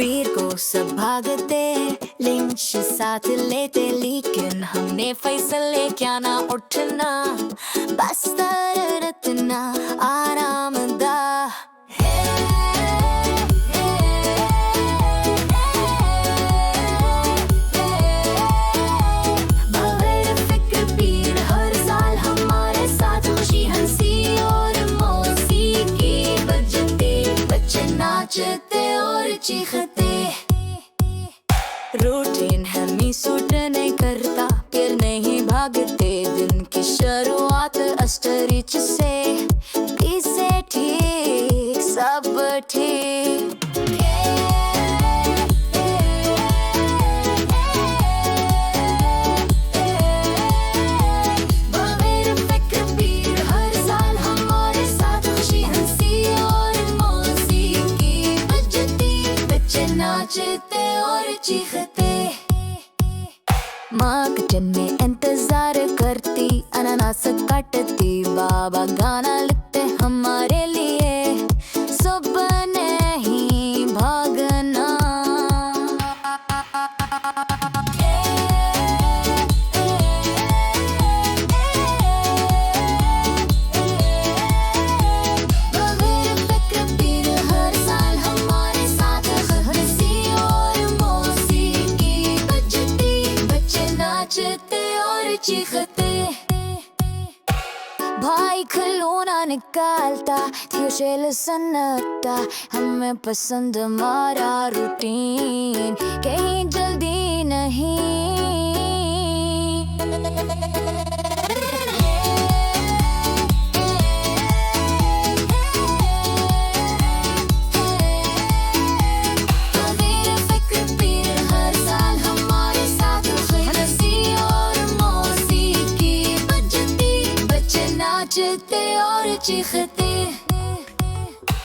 बीर को सब भागते, लिंच साथ लेते, लेकिन हमने फैसले क्या ना उठना? बस रत्ना आरामदा। बगैर और चीखते रूटीन है मी सूट नहीं करता, फिर नहीं भागते। दिन की शुरुआत अस्टरीच से। इसे ठीक, सब ठीक। नाचते और चीखते। माँ किचन में इंतज़ार करती अनानास काटती बाबा गाना लिखते हमारे नाचते और चीखते। भाई खिलौना निकालता थियोशेल सन्नता हमें पसंद मारा रूटीन कहीं जल्दी मौसीकी बजती बच्चे नाचते और चीखते